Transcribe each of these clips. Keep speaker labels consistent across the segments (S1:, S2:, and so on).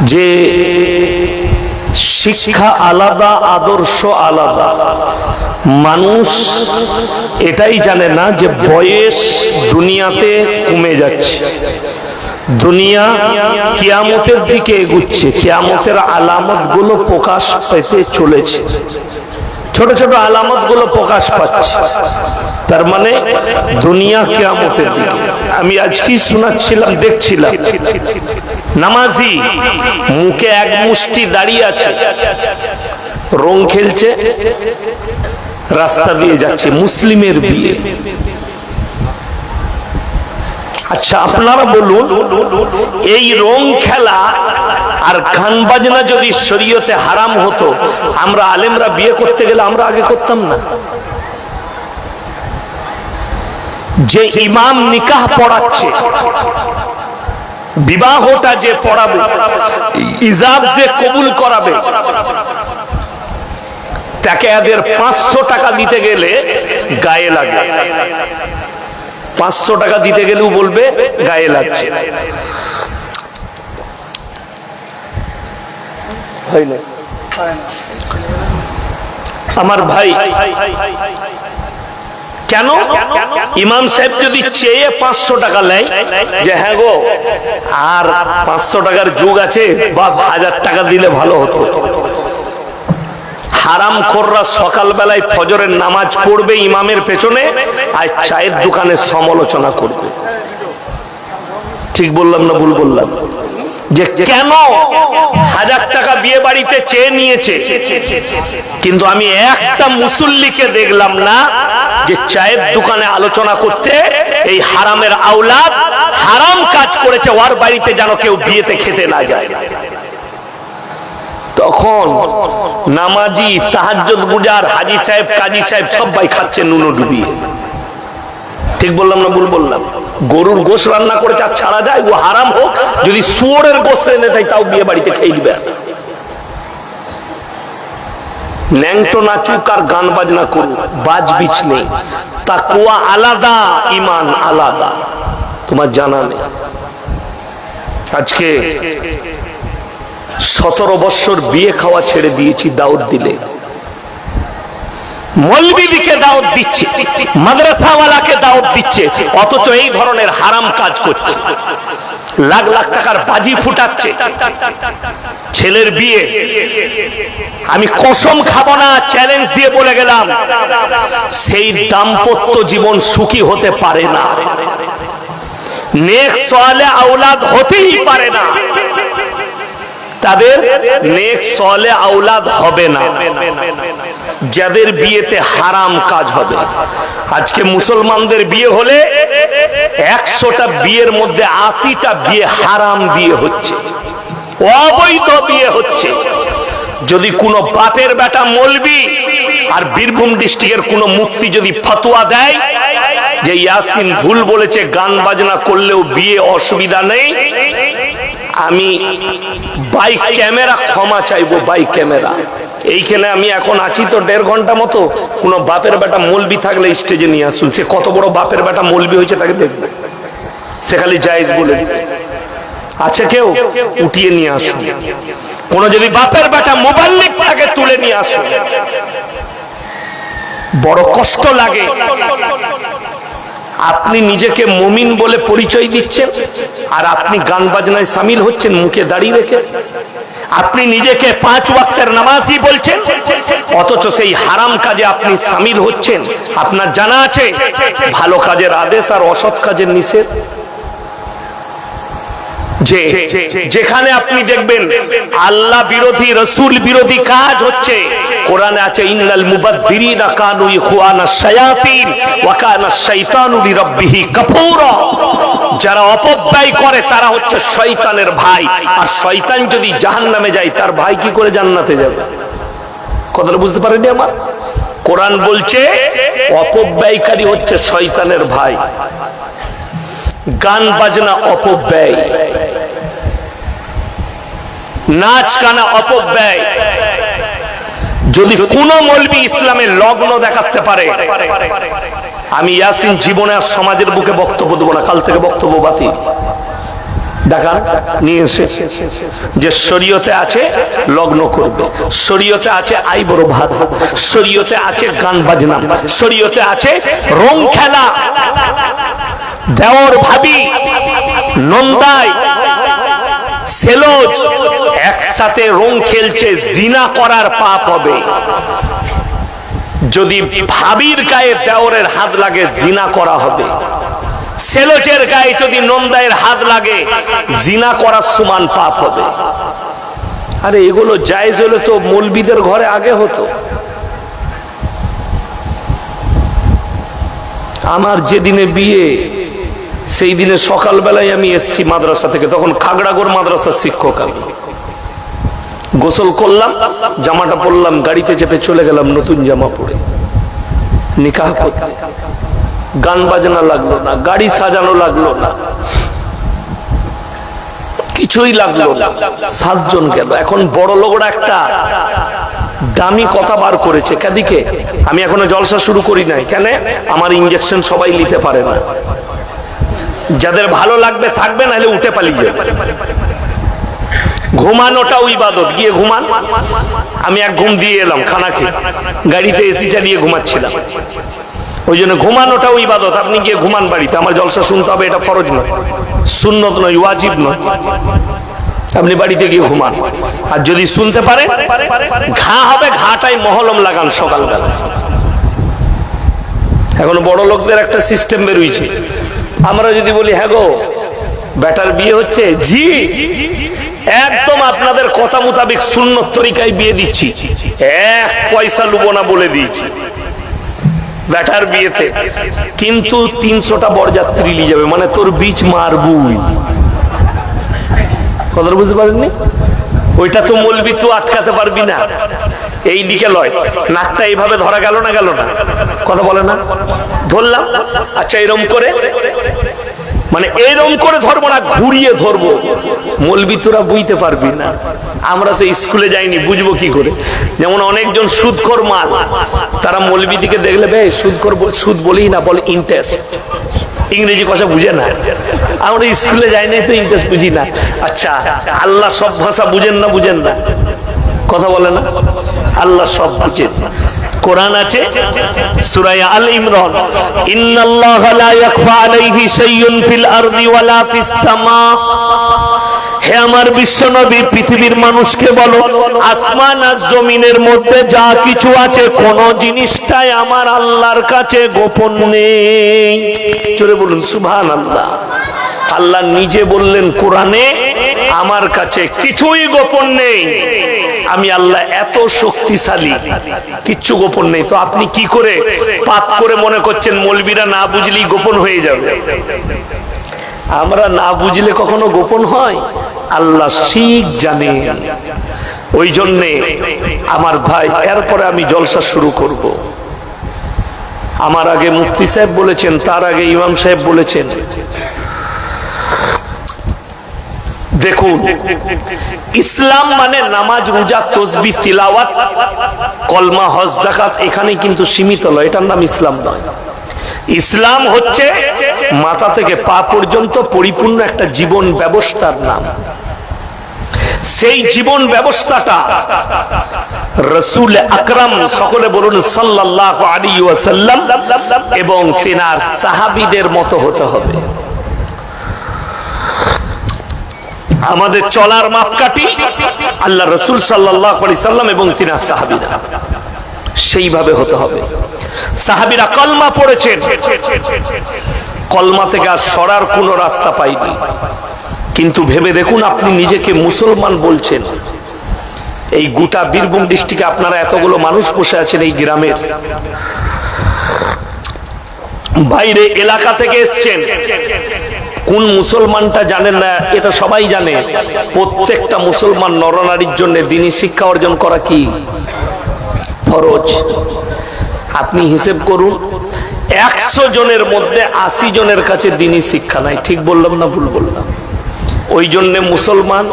S1: যে শিক্ষা আলাদা, আদর্শ আলাদা। মানুষ এটাই জানে না যে বয়স দুনিয়াতে কমে যাচ্ছে। দুনিয়া কিয়ামতের দিকে এগুচ্ছে, কিয়ামতের আলামতগুলো প্রকাশ পেতে চলেছে। ছোট ছোট আলামতগুলো প্রকাশ পাচ্ছে। তার মানে দুনিয়া কিয়ামতের দিকে। আমি আজকেই শোনাচ্ছিলাম, দেখছিলাম। নামাজি, মুখে এক মুষ্টি দাঁড়িয়ে আছে। রং খেলছে, রাস্তা দিয়ে যাচ্ছে, মুসলিমের বিয়ে। আচ্ছা আপনারা বলুন, এই রং খেলা আর গান বাজনা যদি শরীয়তে হারাম হতো, আমরা আলেমরা বিয়ে করতে গেলে আমরা আগে করতাম না। যে ইমাম নিকাহ পড়াচ্ছে বিবাহটা যে পড়াবে, ইজাব যে কবুল করাবে, তাকে এদের পাঁচশো টাকা দিতে গেলে গায়ে লাগে। পাঁচশো টাকা দিতে গেলেও বলবে, গায়ে লাগছে। আমার ভাই কেন? ইমাম সাহেব যদি চেয়ে পাঁচশো টাকা নেয়, যে হ্যাঁ গো, আর পাঁচশো টাকার যুগ আছে বা হাজার টাকা দিলে ভালো হতো। হারাম খোররা সকালবেলায় ফজরের নামাজ পড়বে ইমামের পেছনে আর চায়ের দোকানে সমালোচনা করবে। ঠিক বললাম না ভুল বললাম? যে কেন হাজার টাকা বিয়ে বাড়িতে চেয়ে নিয়েছে? কিন্তু আমি একটা মুসল্লিকে দেখলাম না যে চায়ের দোকানে আলোচনা করতে, এই হারামের আওলাদ হারাম কাজ করেছে, ওর বাড়িতে যেন কেউ বিয়েতে খেতে না যায়। তখন নামাজি, তাহাজ্জুদ গুজার, হাজি সাহেব, কাজী সাহেব সবাই খাচ্ছে নুনো ডুবিয়ে। ঠিক বললাম না ভুল বললাম? গরুর গোশ রান্না করে চা ছাড়া যায়, ও হারাম হোক, যদি শুয়োরের গোশ রেনে দেয়, তাও বিয়ে বাড়িতে খেয়ে দিবে ন্যাংটো নাচুক আর গান বাজনা করুক, বাজ বিচ নেই। তা কুয়া আলাদা ইমান আলাদা। তোমার জানা নেই। আজকে সতেরো বৎসর বিয়ে খাওয়া ছেড়ে দিয়েছি দাউদ দিলে। মলবিদিকে দাওয়াত দিচ্ছে, মাদ্রাসাওয়ালাকে দাওয়াত দিচ্ছে, অথচ এই ধরনের হারাম কাজ করছে। লাখ লাখ টাকার বাজি ফুটাচ্ছে। ছেলের বিয়ে। আমি কসম খাব না চ্যালেঞ্জ দিয়ে বলে গেলাম। সেই দাম্পত্য জীবন সুখী হতে পারে না। নেক সোয়ালে আওলাদ হতেই পারে না। তাদের নেক, সলে আওলাদ হবে না। যাদের বিয়েতে হারাম কাজ হবে। আজকে মুসলমানদের বিয়ে হলে একশোটা বিয়ের মধ্যে আশিটা বিয়ে হারাম বিয়ে হচ্ছে। অবৈধ বিয়ে হচ্ছে। যদি কোনো বাপের বেটা মলবি আর বীরভূম ডিস্ট্রিক্টের কোন মুক্তি যদি ফতোয়া দেয়, যে ইয়াসিন ভুল বলেছে, গান বাজনা করলেও বিয়ে অসুবিধা নেই আমি বাই ক্যামেরা, ক্ষমা চাইব বাই ক্যামেরা। এইখানে আমি এখন আছি তো দেড় ঘণ্টা মতো, কোন বাপের বেটা মলবি থাকলে স্টেজে নিয়ে আসুন। সে কত বড় বাপের বেটা মলবি হয়েছে তাকে দেখবে সে খালি জায়েজ বলে আছে কেউ? উঠিয়ে নিয়ে আসুন। কোন যদি বাপের বেটা মোবাইল তাকে তুলে নিয়ে আসুন। বড় কষ্ট লাগে। আপনি নিজেকে মমিন বলে পরিচয় দিচ্ছেন, আর আপনি গান বাজনায় সামিল হচ্ছেন, মুখে দাঁড়িয়ে রেখে। আপনি নিজেকে পাঁচ ওয়াক্তের নামাজই বলছেন, অথচ সেই হারাম কাজে আপনি সামিল হচ্ছেন। আপনার জানা আছে, ভালো কাজের আদেশ আর অসৎ কাজের নিষেধ। যে যেখানে আপনি দেখবেন আল্লাহ বিরোধী রসুল বিরোধী কাজ হচ্ছে। কোরআনে আছে ইন্নাল মুবাদ্দিরিনা কানু ইখওয়ানা শায়াতিন ওয়া কানা শাইতানু লিরাব্বিহি কাফুরা। যারা অপব্যয় করে তারা হচ্ছে শয়তানের ভাই। আর শয়তান যদি জাহান্নামে যায় তার ভাই কি করে জান্নাতে যাবে? কথাটা বুঝতে পারেনি আমার? কোরআন বলছে অপব্যয়কারী হচ্ছে শয়তানের ভাই। গান বাজনা অপব্যয়। নাচ গানা অপব্যয়। যদি কোন মলবি ইসলামের লগ্ন দেখাতে পারে, আমি ইয়াসিন জীবনে আর সমাজের বুকে বক্তব্য দেবো না, কাল থেকে বক্তব্য বাতিল। দেখান যে শরীয়তে আছে লগ্ন করবে, শরীয়তে আছে ভাত, শরীয়তে আছে গান বাজনা, শরীয়তে আছে রং খেলা। দেওর ভাবি, নন্দাই সেলোজ একসাথে রং খেলছে, জিনা করার পাপ হবে। যদি ভাবির গায়ে দেওরের হাত লাগে, জিনা করা হবে। সেলোজের গায়ে যদি নন্দায়ের হাত লাগে, জিনা করার সমান পাপ হবে। আরে, এগুলো জায়েজ হলে তো মলবিদের ঘরে আগে হতো। আমার যেদিনে বিয়ে সেই দিনে সকালবেলায় আমি এসছি মাদ্রাসা থেকে। তখন খাগড়াগড় মাদ্রাসার শিক্ষক আমি। গোসল করলাম, জামাটা পরলাম, গাড়িতে চেপে চলে গেলাম নতুন জামা পরে। নিকাহ করতে। গান বাজনা লাগল না, গাড়ি সাজানো লাগল না। কিছুই লাগল না। সাতজন গেল। এখন বড় লোকরা একটা দামি কথা বার করেছে। কাদিকে? আমি এখনও জলসা শুরু করি নাই। কেন? আমার ইঞ্জেকশন সবাই নিতে পারে না। যাদের ভালো লাগবে, থাকবে, নাহলে উঠে পালিয়ে যাবে। ঘুমানোটাও ইবাদত গিয়ে ঘুমান। আমি এক ঘুম দিয়ে এলাম, খানা খেয়ে। গাড়িতে এসি চালিয়ে ঘুমাচ্ছিলাম। ওই জন্য ঘুমানোটাও ইবাদত আপনি গিয়ে ঘুমান বাড়িতে। আমার জলসা শুনতে হবে, এটা ফরজ নয়। সুন্নত নয়, ওয়াজিব নয়। আপনি বাড়িতে গিয়ে ঘুমান। আর যদি শুনতে পারে, ঘা হবে, ঘাটাই মহলম লাগান সকালবেলা। এখন বড় লোকদের একটা সিস্টেম বেরোইছে। আমরা যদি বলি হ্যাঁ গো, বেটার বিয়ে হচ্ছে। জি, একদম আপনাদের কথা মোতাবেক শূন্য তরিকায় বিয়ে দিচ্ছি। এক পয়সা লুবো না বলে দিয়েছি। বেটার বিয়েতে। কিন্তু তিনশোটা বরযাত্রী নিয়ে যাবে মানে তোর বীজ মারবুই। কথাটা বুঝতে পারেননি? ওইটা তো মলবি, তুই আটকাতে পারবি না। এই দিকে লয়। নাকটা এইভাবে ধরা গেল না গেল না? কথা বলে না? ধরলাম। আচ্ছা এরম করে মানে এরম করে ধরবো না, ঘুরিয়ে ধরবো মলবি, তোরা বুঝতে পারবি না। আমরা তো স্কুলে যাইনি, বুঝব কি করে? যেমন অনেকজন সুদখোর মাল, তারা মলবি দিকে দেখলে বে সুদখোর সুদ বলি না, বলে ইন্টারেস্ট ইংরেজি কথা বুঝে না। আমরা স্কুলে যাই নাই তো ইন্টারেস্ট বুঝি না। আচ্ছা আল্লাহ সব ভাষা বুঝেন না বুঝেন না? কথা বলে না? আল্লাহ সব বুঝেন। কোরআন আছে সূরা আল ইমরান। ইন্নাল্লাহ লা ইয়াখফা আলাইহি শাইউন ফিল আরদি ওয়ালা ফিস সামা। হে আমার বিশ্বনবী, পৃথিবীর মানুষকে বলো, আসমান আর জমিনের মধ্যে যা কিছু আছে, কোন জিনিসটাই আমার আল্লাহর কাছে গোপন নেই। চলে বলুন সুবহান আল্লাহ আল্লাহ নিজে বললেন, কোরআনে আমার কাছে কিছুই গোপন নেই। আমি আল্লাহ এত শক্তিশালী। কিচ্ছু গোপন নেই। তো আপনি কি করে পাপ করে মনে করছেন মলবিরা না বুঝলেই গোপন হয়ে যাবে? আমরা না বুঝলে কখনো গোপন হয়? আল্লাহ শিখ জানে। ওই জন্যে আমার ভাই, এরপরে আমি জলসা শুরু করব। আমার আগে মুফতি সাহেব বলেছেন, তার আগে ইমাম সাহেব বলেছেন দেখুন, ইসলাম মানে নামাজ, রোজা, তসবি, তিলাওয়াত, কলমা, হজ জাকাত এখানে কিন্তু সীমিত নয়, এটার নাম ইসলাম নয়। ইসলাম হচ্ছে মাথা থেকে পা পর্যন্ত পরিপূর্ণ একটা জীবন ব্যবস্থার নাম। সেই জীবন ব্যবস্থাটা রসুল আকরাম সকলে বলুন সাল্লাহ আলী ওয়াসাল্লাম এবং তেনার সাহাবিদের মতো হতে হবে। আমাদের চলার মাপকাঠি আল্লাহ রসুল সাল্লাহ সাল্লাম এবং তিনার সাহাবিরা। সেইভাবে হতে হবে। সাহাবিরা কলমা পড়েছেন। কলমা থেকে আর সরার কোনো রাস্তা পাইনি। কিন্তু ভেবে দেখুন, আপনি নিজেকে মুসলমান বলছেন। এই গোটা বীরভূম ডিস্ট্রিক্টে আপনারা এতগুলো মানুষ বসে আছেন এই গ্রামের। বাইরে এলাকা থেকে এসছেন। কোন মুসলমানটা জানেন না, এটা সবাই জানে। প্রত্যেকটা মুসলমান নরনারীর জন্য দিনী শিক্ষা অর্জন করা কি? ফরজ। আপনি হিসেব করুন, একশো জনের মধ্যে আশি জনের কাছে দিনী শিক্ষা নাই। ঠিক বললাম না ভুল বললাম? ওই জন্যে মুসলমান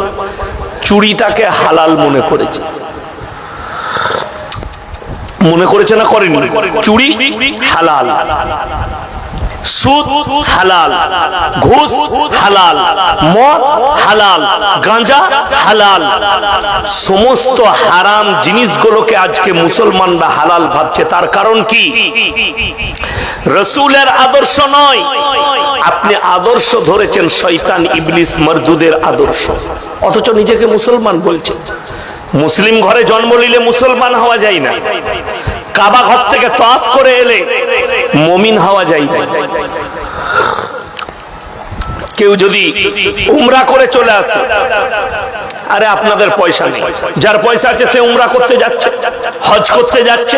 S1: চুরিটাকে হালাল মনে করেছে। মনে করেছে না করেনি? চুরি হালাল। সুদ হালাল, ঘুষ হালাল, মদ হালাল, গাঁজা হালাল, সমস্ত হারাম জিনিসগুলোকে আজকে মুসলমানরা হালাল ভাবছে। তার কারণ কি? রসুলের আদর্শ নয়, আপনি আদর্শ ধরেছেন শয়তান ইবলিস মরদুদের আদর্শ। অথচ নিজেকে মুসলমান বলছেন মুসলিম ঘরে জন্ম নিলে মুসলমান হওয়া যায় না। কাবা ঘর থেকে তপ করে এলে মমিন হওয়া যায়। কেউ যদি উমরা করে চলে আসে, আরে আপনাদের পয়সা নেই। যার পয়সা আছে, সে উমরা করতে যাচ্ছে, হজ করতে যাচ্ছে।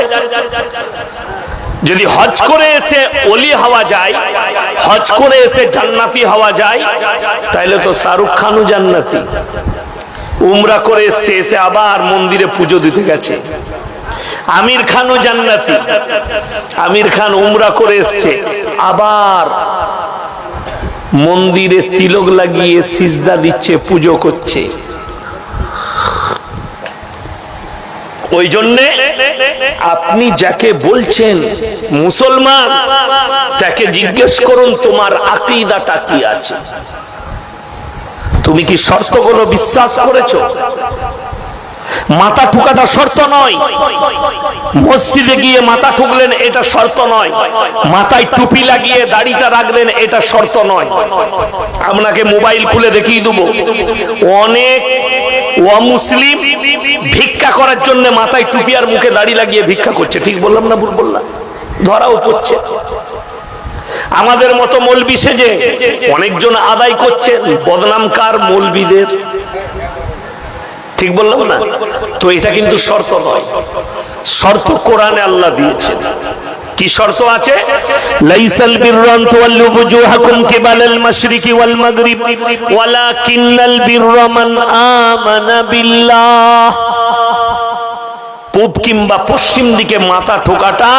S1: যদি হজ করে এসে অলি হওয়া যায়, হজ করে এসে জান্নাতি হওয়া যায় তাহলে তো শাহরুখ খানও জান্নাতি। উমরা করে এসছে, এসে আবার মন্দিরে পুজো দিতে গেছে। আমির খানও জান্নাতি। আমির খান উমরা করে এসছে। আবার মন্দিরে তিলক লাগিয়ে সিজদা দিচ্ছে, পুজো করছে। ওই জন্যে আপনি যাকে বলছেন মুসলমান, তাকে জিজ্ঞেস করুন, তোমার আকিদাটা কি আছে? তুমি কি শর্তগুলো বিশ্বাস করেছ? মাথা ঠুকাটা শর্ত নয়। মসজিদে গিয়ে মাথা ঠুকলেন, এটা শর্ত নয়। মাথায় টুপি লাগিয়ে দাড়িটা রাখলেন, এটা শর্ত নয়। আপনাকে মোবাইল খুলে দেখিয়ে দেবো। অনেক অমুসলিম ভিক্ষা করার জন্য মাথায় টুপি আর মুখে দাড়ি লাগিয়ে ভিক্ষা করছে। ঠিক বললাম না ভুল বললাম? ধরাও পড়ছে। আমাদের মতো মলবি সেজে অনেকজন আদায় করছে বদনাম কার মলবিদের ঠিক বললাম না? তো এটা কিন্তু শর্ত নয়। শর্ত কোরআনে আল্লাহ দিয়েছেন। কি শর্ত আছে? লাইসাল বিররান তুওয়াল্লু বুজুহাকুম কিবালাল মাশরিকি ওয়াল মাগরিব, ওয়ালাকিন্নাল বিররা মান আমানা বিল্লাহ। পূব কিংবা পশ্চিম দিকে মাথা ঠোকাটা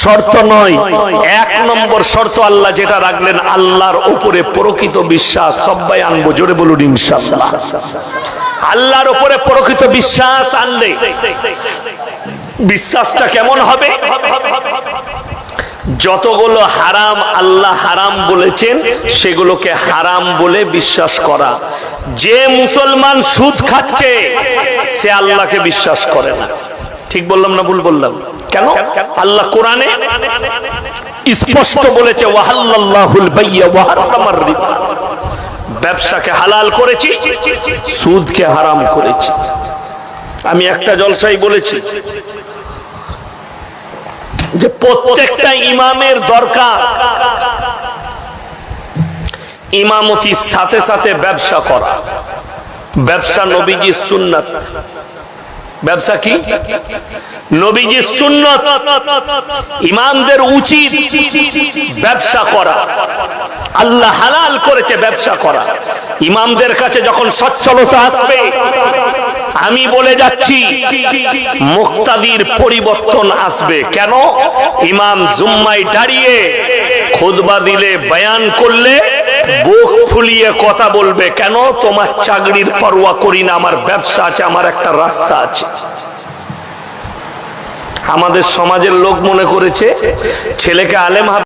S1: শর্ত নয়। এক নম্বর শর্ত আল্লাহ যেটা রাখলেন, আল্লাহর উপরে প্রকৃত বিশ্বাস। সবাই আনব, জোরে বলুন ইনশাআল্লাহ। আল্লাহর উপরে প্রকৃত বিশ্বাস আনলে বিশ্বাসটা কেমন হবে? যতগুলো হারাম আল্লাহ হারাম বলেছেন, সেগুলোকে হারাম বলে বিশ্বাস করা। যে মুসলমান সুদ খাচ্ছে, সে আল্লাহকে বিশ্বাস করে না। ঠিক বললাম না ভুল বললাম? কেন? আল্লাহ কোরআনে স্পষ্ট বলেছে ওয়াহাল্লাহুল বাইয়া ওয়াহারামার রিবা। ব্যবসাকে হালাল করেছি, সুদকে হারাম করেছি। আমি একটা জলসাই বলেছি যে প্রত্যেকটা ইমামের দরকার ইমামতির সাথে সাথে ব্যবসা করা। ব্যবসা নবীজির সুন্নাত। ব্যবসা কি? নবীজির সুন্নত। ইমামদের উচিত ব্যবসা করা। আল্লাহ হালাল করেছে ব্যবসা করা। ইমামদের কাছে যখন সচ্ছলতা আসবে, আমি বলে যাচ্ছি, মুক্তাদির পরিবর্তন আসবে। কেন? ইমাম জুম্মাই দাঁড়িয়ে খুদবা দিলে, বয়ান করলে বুক ফুলিয়ে কথা বলবে, কেন তোমার চাকরির পরোয়া করি না? আমার ব্যবসা আছে, আমার একটা রাস্তা আছে। আমাদের সমাজের লোক মনে করেছে, ছেলেকে আলেম